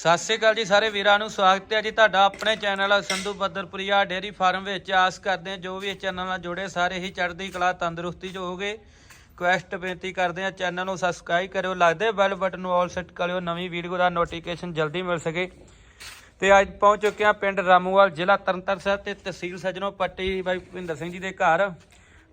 ਸਤਿ ਸ੍ਰੀ ਅਕਾਲ ਜੀ ਸਾਰੇ ਵੀਰਾਂ ਨੂੰ, ਸਵਾਗਤ ਹੈ ਜੀ ਤੁਹਾਡਾ ਆਪਣੇ channel Sandhu Baddarpuria dairy farm ਵਿੱਚ। ਆਸ ਕਰਦੇ ਹਾਂ ਜੋ ਵੀ ਇਸ ਚੈਨਲ ਨਾਲ ਜੁੜੇ, ਸਾਰੇ ਹੀ ਚੜ੍ਹਦੀ ਕਲਾ, ਤੰਦਰੁਸਤੀ ਚ ਹੋਗੇ ਕੁਐਸਟ ਬੇਨਤੀ ਕਰਦੇ ਹਾਂ, ਚੈਨਲ ਨੂੰ ਸਬਸਕ੍ਰਾਈਬ ਕਰਿਓ, ਲੱਗਦੇ ਬੈਲ ਬਟਨ ਨੂੰ ਆਲ ਸੈੱਟ ਕਰਿਓ, ਨਵੀਂ ਵੀਡੀਓ ਦਾ ਨੋਟੀਫਿਕੇਸ਼ਨ ਜਲਦੀ ਮਿਲ ਸਕੇ। ਤੇ ਅੱਜ ਪਹੁੰਚ ਚੁੱਕੇ ਹਾਂ ਪਿੰਡ ਰਾਮੂਵਾਲ, ਜ਼ਿਲ੍ਹਾ ਤਰਨਤਾਰਨ ਸਾਹਿਬ ਤੇ ਤਹਿਸੀਲ ਸਜਣੋ, ਪੱਟੀ ਬਾਈ ਭਿੰਦਰ ਸਿੰਘ ਜੀ ਦੇ ਘਰ।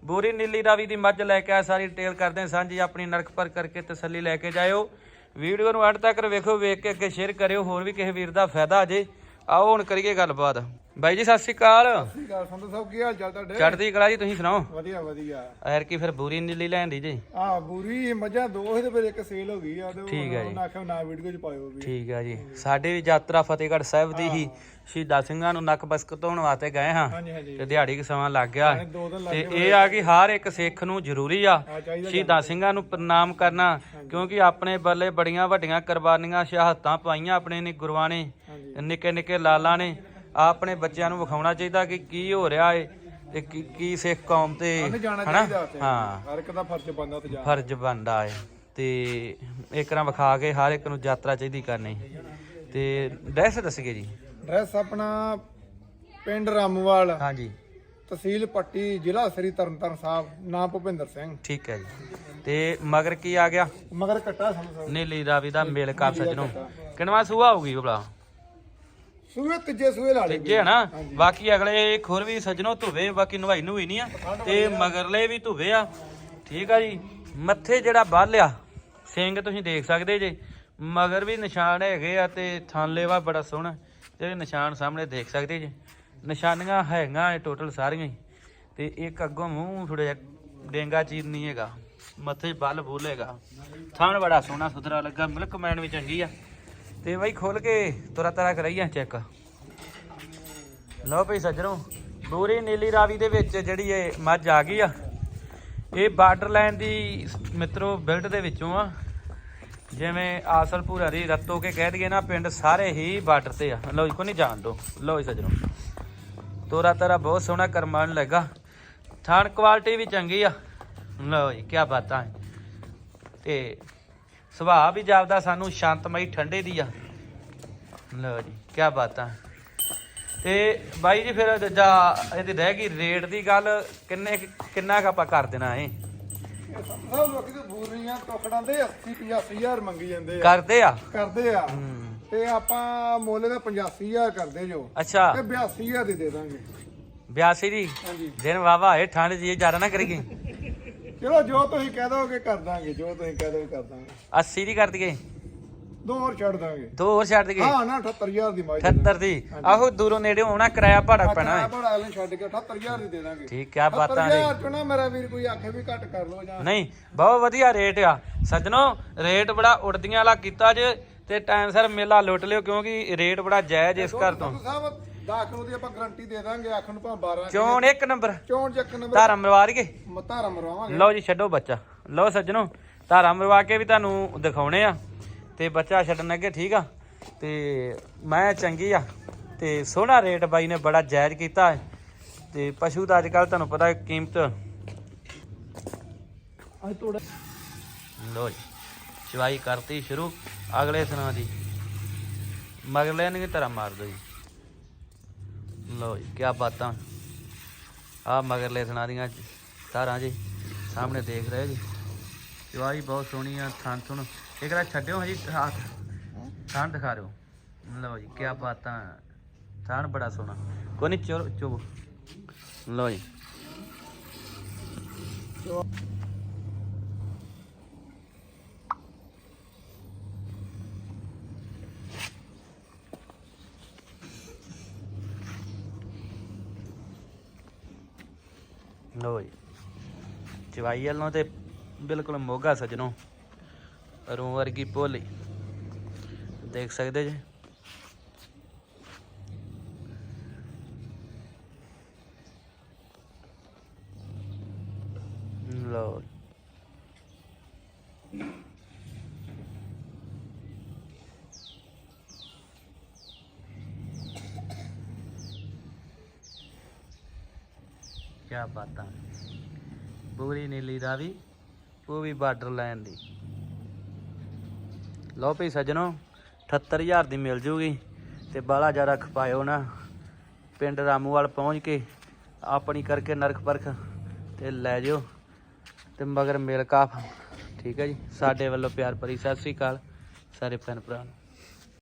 ਬੂਰੀ ਨੀਲੀ ਰਾਵੀ ਦੀ ਮੱਝ ਲੈ ਕੇ ਆ ਸਾਰੀ ਡਿਟੇਲ ਕਰਦੇ ਹਾਂ, ਸਾਂਝੀ ਆਪਣੀ ਨਰਕ ਪਰ ਕਰਕੇ ਤਸੱਲੀ ਲੈ ਕੇ ਜਾਇਓ। ਵੀਡੀਓ ਨੂੰ ਅੰਤ ਤੱਕ ਵੇਖੋ, ਵੇਖ ਕੇ ਅੱਗੇ ਸ਼ੇਅਰ ਕਰਿਓ, ਹੋਰ ਵੀ ਕਿਸੇ ਵੀਰ ਦਾ ਫਾਇਦਾ ਜੇ। ਆਓ ਹੁਣ ਕਰੀਏ ਗੱਲਬਾਤ। ਬਾਈ ਜੀ ਸਤਿ ਸ਼੍ਰੀ ਅਕਾਲ। ਸ੍ਰੀ ਅਕਾਲ ਸੰਧੂ ਸਾਹਿਬ ਕੀ ਹਾਲ ਚਾਲ ਤੁਹਾਡੇ? ਚੜ੍ਹਦੀ ਕਲਾ ਜੀ ਤੁਸੀਂ ਸੁਣਾਓ? ਵਧੀਆ ਵਧੀਆ। ਐਰ ਕੀ ਫਿਰ ਬੂਰੀ ਨੀਲੀ ਲੈਂਦੀ ਜੀ? ਆ ਬੂਰੀ ਮੱਝਾਂ ਦੋ ਤੇ ਫਿਰ ਇੱਕ ਸੇਲ ਹੋ ਗਈ ਆ ਤੇ ਠੀਕ ਹੈ ਜੀ। ਉਹਨਾਂ ਆਖਿਆ ਨਾ ਵੀਡੀਓ ਚ ਪਾਇਓ ਵੀ। ਠੀਕ ਆ ਜੀ। ਸਾਡੇ ਵੀ ਯਾਤਰਾ ਫਤਿਹਗੜ੍ਹ ਸਾਹਿਬ ਦੀ ਹੀ। ਸ਼ਹੀਦਾਂ ਸਿੰਘਾਂ ਨੂੰ ਨੱਕ ਬਸਕ ਧੋਣ ਵਾਸਤੇ ਗਏ ਹਾਂ। ਤੇ ਦਿਹਾੜੀ ਕੁ ਸਮਾਂ ਲੱਗ ਗਿਆ। ਹਾਂ, ਤੇ ਇਹ ਆ ਕਿ ਹਰ ਇੱਕ ਸਿੱਖ ਨੂੰ ਜ਼ਰੂਰੀ ਆ। ਸ਼ਹੀਦਾਂ ਸਿੰਘਾਂ ਨੂੰ ਪ੍ਰਣਾਮ ਕਰਨਾ ਕਿਉਂਕਿ ਆਪਣੇ ਬੱਲੇ ਬੜੀਆਂ ਵੱਡੀਆਂ ਕੁਰਬਾਨੀਆਂ ਸ਼ਹਾਦਤਾਂ ਪਾਈਆਂ ਆਪਣੇ ਨੇ ਗੁਰੂਆਂ ਨੇ ਨਿੱਕੇ ਨਿੱਕੇ ਲਾਲਾਂ ਨੇ। ਆਪਣੇ ਬੱਚਿਆਂ ਨੂੰ ਵਿਖਾਉਣਾ ਚਾਹੀਦਾ ਕਿ ਕੀ ਹੋ ਰਿਹਾ ਏ ਤੇ ਕੀ ਕੀ ਸਿੱਖ ਕੌਮ ਤੇ ਹਨਾ? ਹਾਂ। ਹਰ ਇੱਕ ਦਾ ਫਰਜ਼ ਬੰਦਾ ਤੇ ਫਰਜ਼ ਬਣਦਾ ਏ। ਤੇ ਇੱਕ ਰਾਂ ਵਿਖਾ ਕੇ ਹਰ ਇੱਕ ਨੂੰ ਯਾਤਰਾ ਚਾਹੀਦੀ ਕਰਨੀ। ਤੇ ਡਰੈਸ ਦੱਸਗੇ ਜੀ। ਡਰੈਸ ਆਪਣਾ ਪਿੰਡ ਰਾਮੂਵਾਲ। ਹਾਂਜੀ। ਤਹਿਸੀਲ ਪੱਟੀ ਜ਼ਿਲ੍ਹਾ ਸ੍ਰੀ ਤਰਨਤਾਰਨ ਸਾਹਿਬ ਨਾਮ ਭੁਪਿੰਦਰ ਸਿੰਘ। ਠੀਕ ਹੈ ਜੀ। ਤੇ ਮਗਰ ਕੀ ਆ ਗਿਆ? ਮਗਰ ਕੱਟਾ ਸਾਹਿਬ ਨੀਲੀ ਰਾਵੀ ਦਾ ਮੇਲ ਕਰ ਸਜਣੋ। ਕਿੰਨਵਾ ਸੂਆ ਹੋਊਗੀ ਭਲਾ? ਸੂਏ ਤੀਜੇ ਸੂਏ ਲਾ ਲਈ ਤੀਜੇ ਹਨਾ ਬਾਕੀ ਅਗਲੇ ਖੁਰ ਵੀ ਸਜਣੋ ਧੁਵੇ ਬਾਕੀ ਨਵਾਈ ਨੂੰ ਨਹੀਂ ਆ। ਤੇ ਮਗਰਲੇ ਵੀ ਧੁਵੇ ਆ। ਠੀਕ ਆ ਜੀ। ਮੱਥੇ ਜਿਹੜਾ ਬਾਲਿਆ ਸਿੰਘ ਤੁਸੀਂ ਦੇਖ ਸਕਦੇ ਜੇ। ਮਗਰ ਵੀ ਨਿਸ਼ਾਨ ਹੈਗੇ ਆ ਤੇ ਥਾਂਲੇਵਾ ਬੜਾ ਸੋਹਣਾ। ਜਿਹੜੇ ਨਿਸ਼ਾਨ ਸਾਹਮਣੇ ਦੇਖ ਸਕਦੇ ਜੇ। ਨਿਸ਼ਾਨੀਆਂ ਹੈਗੀਆਂ ਇਹ ਟੋਟਲ ਸਾਰੀਆਂ ਹੀ। ਤੇ ਇੱਕ ਅੱਗੋਂ ਮੂੰਹ ਥੋੜਾ ਜਿਹਾ ਡੇਂਗਾ ਚੀਜ਼ ਨਹੀਂ ਹੈਗਾ। ਮੱਥੇ ਬੱਲ ਬੋਲੇਗਾ। ਥਾਣ ਬੜਾ ਸੋਹਣਾ ਸੁਥਰਾ ਲੱਗਾ। ਮਿਲਕ ਮੈਨ ਵੀ ਚੰਗੀ ਆ। ਤੇ ਬਾਈ ਖੋਲ ਕੇ ਤੁਰਾ ਤਰਾ ਕਰਾਈਆ ਚੈੱਕ। ਲਓ ਭਈ ਸੱਜਣੋ, ਬੂਰੀ ਨੀਲੀ ਰਾਵੀ ਦੇ ਵਿੱਚ ਜਿਹੜੀ ਇਹ ਮੱਝ ਆ ਗਈ ਆ। ਇਹ ਬਾਰਡਰ ਲਾਈਨ ਦੀ ਮਿੱਤਰੋ ਬਿਲਡ ਦੇ ਵਿੱਚੋਂ ਆ। ਜਿਵੇਂ ਆਸਲਪੁਰ ਹਰੀ ਰੱਤੋ ਕੇ ਕਹਿ ਦਈਏ ਨਾ, ਪਿੰਡ ਸਾਰੇ ਹੀ ਬਾਰਡਰ ਤੇ ਆ। ਲਓ ਜੀ ਕੋ ਨਹੀਂ ਜਾਣ ਦੋ। ਲਓ ਜੀ ਸੱਜਣੋ, ਤੋਰਾ ਤਰਾ ਬਹੁਤ ਸੋਹਣਾ ਕਰਮਾਨ ਲੱਗਾ। ਥਾਣ ਕੁਆਲਿਟੀ ਵੀ ਚੰਗੀ ਆ। ਲਓ ਜੀ ਕੀ ਬਾਤਾਂ। ਹੈ ਤੇ ਸੁਭਾਅ ਵੀ ਜਾਪਦਾ ਸਾਨੂੰ ਸ਼ਾਂਤਮਈ ਠੰਡੇ ਦੀ ਆ। ਲਓ ਜੀ ਕੀ ਬਾਤਾਂ। ਤੇ ਬਾਈ ਜੀ ਫਿਰ ਦੂਜਾ ਇਹਦੀ ਰਹਿ ਗਈ ਰੇਟ ਦੀ ਗੱਲ ਕਿੰਨੇ ਕਿੰਨਾ ਕ ਆਪਾਂ ਕਰ ਦੇਣਾ ਏ ਸੰਧੂ ਸਾਹਿਬ ਲੋਕੀ ਤੇ ਬੂਰੀਆਂ ਟੋਕੜਾਂ ਦੇ 80 85000 ਮੰਗੀ ਜਾਂਦੇ ਆ। ਕਰਦੇ ਆ? ਕਰਦੇ ਆ। ਤੇ ਆਪਾਂ ਮੁੱਲ ਦਾ 85000 ਕਰਦੇ ਜੋ। ਅੱਛਾ। ਤੇ 82000 ਦੀ ਦੇ ਦਾਂਗੇ। 82 ਦੀ? ਹਾਂਜੀ। ਦਿਨ ਵਾਵਾ ਏ ਠੰਡ ਜੀ ਜ਼ਿਆਦਾ ਨਾ ਕਰੀਏ। ਚਲੋ ਜੋ ਤੁਸੀਂ ਕਹਿ ਦੋਗੇ ਕਰ ਦਾਂਗੇ ਜੋ ਤੁਸੀਂ ਕਹਿ ਦੋਗੇ ਕਰ ਦਾਂਗੇ। 80 ਦੀ ਕਰ ਦਈਏ? ਦੋ ਹੋਰ ਛੱਡ ਦਾਂਗੇ। ਦੋ ਹੋਰ ਛੱਡ ਦਈਏ? ਹਾਂ ਨਾ 78000 ਦੀ ਮਾਈ 78 ਦੀ? ਆਹੋ ਦੂਰੋਂ ਨੇੜੇ ਹੋਣਾ ਕਿਰਾਇਆ ਭਾੜਾ ਪੈਣਾ ਹੈ ਭਾੜਾ ਲੈ ਛੱਡ ਕੇ 78000 ਦੀ ਦੇ ਦਾਂਗੇ। ਠੀਕ ਆ ਬਾਤਾਂ ਦੇ। 78000 ਚੋਂ ਮੇਰਾ ਵੀਰ ਕੋਈ ਆਖੇ ਵੀ ਘੱਟ ਕਰ ਲੋ ਜਾਂ ਨਹੀਂ ਬਹੁਤ ਵਧੀਆ ਰੇਟ ਆ। ਸੱਜਣੋ ਰੇਟ ਬੜਾ ਉੜਦੀਆਂ ਵਾਲਾ ਕੀਤਾ ਜੇ ਤੇ ਟਾਈਮ ਸਰ ਮੇਲਾ ਲੁੱਟ ਲਿਓ ਕਿਉਂਕਿ ਰੇਟ ਬੜਾ ਜਾਇਜ਼ ਇਸ ਘਰ ਤੋਂ। 10 ਕਿਲੋ ਦੀ ਆਪਾਂ ਗਾਰੰਟੀ ਦੇ ਦਾਂਗੇ ਆਖਣ ਨੂੰ ਭਾਵੇਂ 12 ਚੋਣ ਇੱਕ ਨੰਬਰ ਚੋਣ ਚੱਕ ਨੰਬਰ ਧਾਰਾ ਮਰਵਾ ਕੇ। ਮਤਾਰਾ ਮਰਵਾਵਾਂਗੇ। ਲਓ ਜੀ ਛੱਡੋ ਬੱਚਾ। ਲਓ ਸੱਜਣੋ ਧਾਰਾ ਮਰਵਾ ਕੇ ਵੀ ਤੁਹਾਨੂੰ ਦਿਖਾਉਣੇ ਆ। ਤੇ ਬੱਚਾ ਛੱਡਣ ਅੱਗੇ ਠੀਕ ਆ? ਤੇ ਮੈਂ ਚੰਗੀ ਆ। ਤੇ ਸੋਹਣਾ ਰੇਟ ਬਾਈ ਨੇ ਬੜਾ ਜਾਇਜ਼ ਕੀਤਾ ਤੇ ਪਸ਼ੂ ਦਾ ਅੱਜ ਕੱਲ ਤੁਹਾਨੂੰ ਪਤਾ ਕੀਮਤ ਲੋ ਜੀ ਚਵਾਈ ਕਰਤੀ ਸ਼ੁਰੂ। ਅਗਲੇ ਸੁਣਾ ਦੀ। ਮਗਰ ਲੈਣਗੇ ਤਰਾ ਮਾਰ ਦੋ ਜੀ। ਲੋ ਜੀ ਕੀ ਬਾਤਾਂ। ਆ ਮਗਰਲੇ ਸੁਣਾ ਦੀਆਂ ਧਾਰਾਂ ਜੀ, ਸਾਹਮਣੇ ਦੇਖ ਰਹੇ ਜੀ। ਚਵਾਈ ਬਹੁਤ ਸੋਹਣੀ ਆ, ਥਣ ਥੁਣ। ਇੱਕ ਵਾਰ ਛੱਡਿਓ ਹਜੀ ਹੱਥ ਥਣ ਦਿਖਾ ਦਿਓ। ਲਓ ਜੀ ਕੀ ਬਾਤਾਂ। ਥਣ ਬੜਾ ਸੋਹਣਾ। ਕੋਈ ਨਹੀਂ ਚੋ ਚੋ ਲਓ ਜੀ। ਲੋ ਜੀ। ਚਵਾਈ ਵੱਲੋਂ ਤੇ ਬਿਲਕੁਲ ਮੋਗਾ ਸਜਣੋ, ਰੂੰ ਵਰਗੀ ਭੋਲੀ। ਦੇਖ ਸਕਦੇ ਜੇ? ਲੋ ਕਿਆ ਬਾਤਾਂ। ਪੂਰੀ ਨੀਲੀ ਦਾ ਵੀ, ਉਹ ਵੀ ਬਾਰਡਰ ਲਾਈਨ ਦੀ। ਲਓ ਭਈ ਸੱਜਣੋ 78000 ਦੀ ਮਿਲ ਜੂਗੀ ਤੇ ਬਾਲਾ ਜ਼ਿਆਦਾ ਖਪਾਇਓ ਨਾ। ਪਿੰਡ ਰਾਮੂਵਾਲ ਪਹੁੰਚ ਕੇ ਆਪਣੀ ਕਰਕੇ ਨਰਖ ਪਰਖ ਤੇ ਲੈ ਜਿਓ ਤੇ ਮਗਰ ਮੇਲ ਕਾਫ। ਠੀਕ ਹੈ ਜੀ, ਸਾਡੇ ਵੱਲੋਂ ਪਿਆਰ ਭਰੀ ਸਤਿ ਸ੍ਰੀ ਅਕਾਲ ਸਾਰੇ ਭੈਣ ਭਰਾ ਨੂੰ।